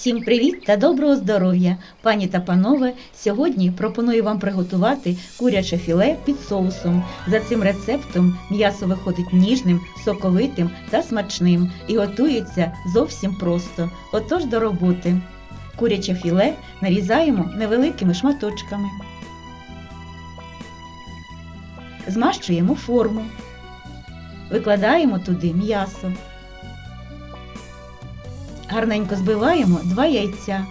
Всім привіт та доброго здоров'я! Пані та панове, сьогодні пропоную вам приготувати куряче філе під соусом. За цим рецептом м'ясо виходить ніжним, соковитим та смачним і готується зовсім просто. Отож до роботи. Куряче філе нарізаємо невеликими шматочками. Змащуємо форму. Викладаємо туди м'ясо. Гарненько збиваємо два яйця.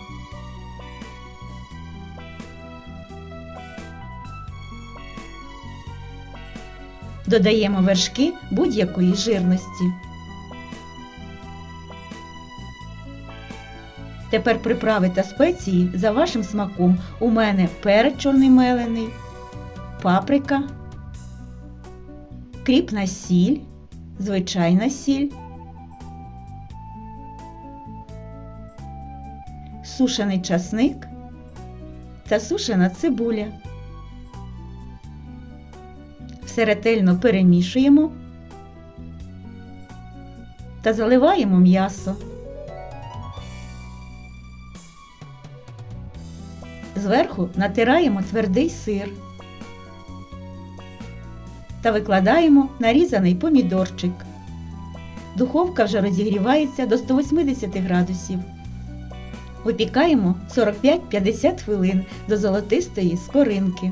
Додаємо вершки будь-якої жирності. Тепер приправи та спеції за вашим смаком. У мене перець чорний мелений, паприка, кріпна сіль, звичайна сіль. Сушений часник та сушена цибуля. Все ретельно перемішуємо та заливаємо м'ясо. Зверху натираємо твердий сир та викладаємо нарізаний помідорчик. Духовка вже розігрівається до 180 градусів. Випікаємо 45-50 хвилин до золотистої скоринки.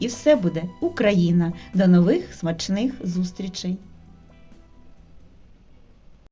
і все буде Україна. До нових смачних зустрічей!